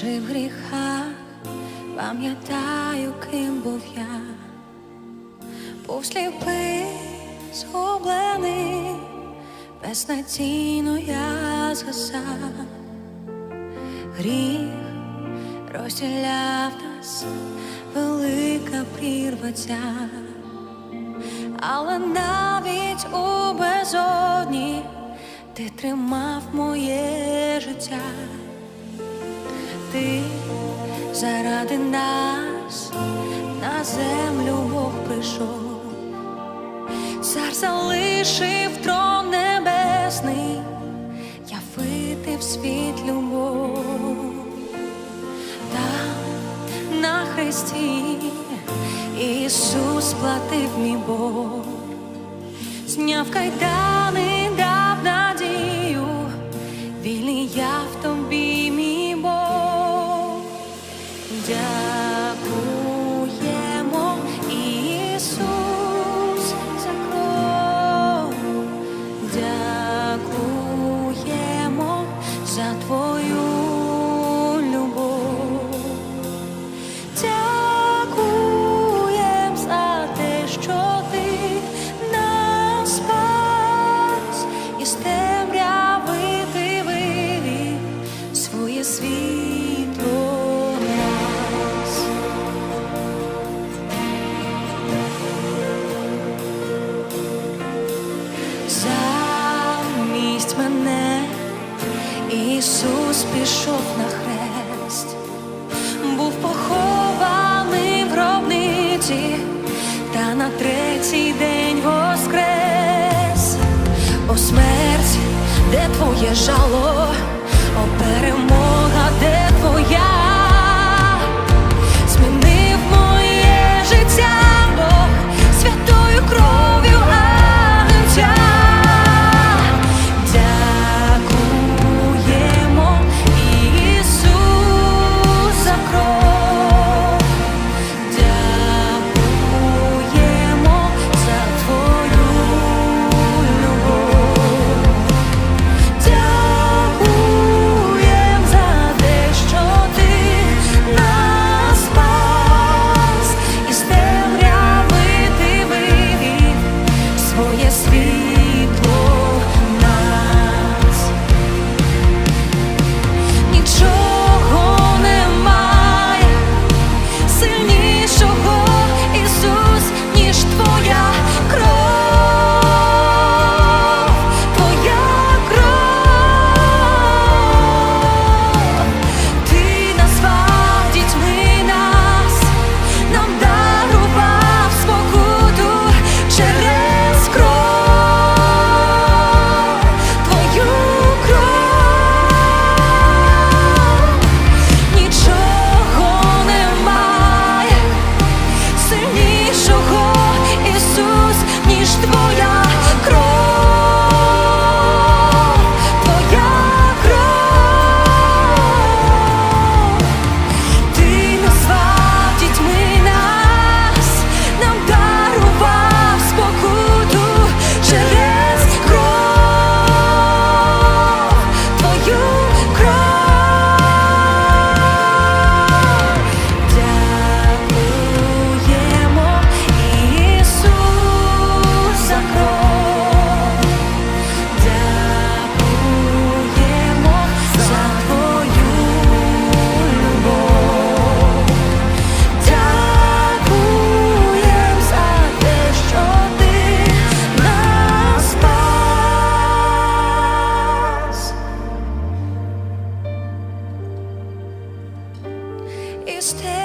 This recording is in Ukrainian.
жив в гріхах, пам'ятаю, ким був я, був сліпий, згублений, безнадійно я згасав, гріх розділяв нас, велика прірва. Але навіть у безодні ти тримав моє життя, ти заради нас на землю Бог прийшов, цар залишив трон небесний, явити в світ любов. Там на хресті Ісус платив мій Бог, зняв кайдани, за Ісус пішов на хрест, був похований в гробниці, та на третій день воскрес. О смерть, де твоє жало, о the boy. stay.